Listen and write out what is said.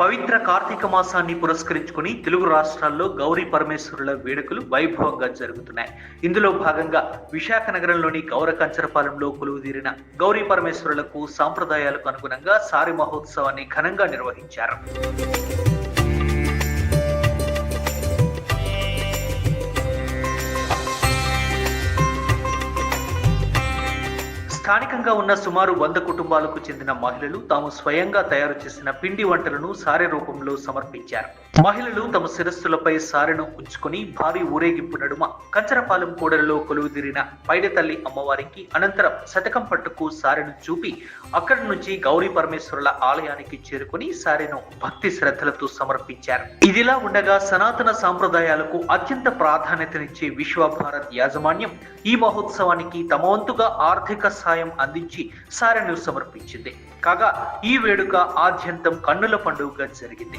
పవిత్ర కార్తీక మాసాన్ని పురస్కరించుకుని తెలుగు రాష్ట్రాల్లో గౌరీ పరమేశ్వరుల వేడుకలు వైభవంగా జరుగుతున్నాయి. ఇందులో భాగంగా విశాఖ నగరంలోని గౌర కంచరపాలెంలో కొలువుదీరిన గౌరీ పరమేశ్వరులకు సాంప్రదాయాలకు అనుగుణంగా సారి మహోత్సవాన్ని ఘనంగా నిర్వహించారు. స్థానికంగా ఉన్న సుమారు వంద కుటుంబాలకు చెందిన మహిళలు తాము స్వయంగా తయారు చేసిన పిండి వంటలను సారె రూపంలో సమర్పించారు. మహిళలు తమ శిరస్సులపై సారెను ఉంచుకొని భారీ ఊరేగింపు నడుమ కంచరపాలెం కూడలిలో కొలువుదీరిన పైడతల్లి అమ్మవారికి అనంతరం శతకం పట్టుకు సారెను చూపి అక్కడి నుంచి గౌరీ పరమేశ్వరుల ఆలయానికి చేరుకుని సారెను భక్తి శ్రద్ధలతో సమర్పించారు. ఇదిలా ఉండగా సనాతన సాంప్రదాయాలకు అత్యంత ప్రాధాన్యతనిచ్చే విశ్వభారత్ యాజమాన్యం ఈ మహోత్సవానికి తమ వంతుగా ఆర్థిక సాయం అందించి సారెను సమర్పించింది. కాగా ఈ వేడుక ఆద్యంతం కన్నుల పండుగగా జరిగింది.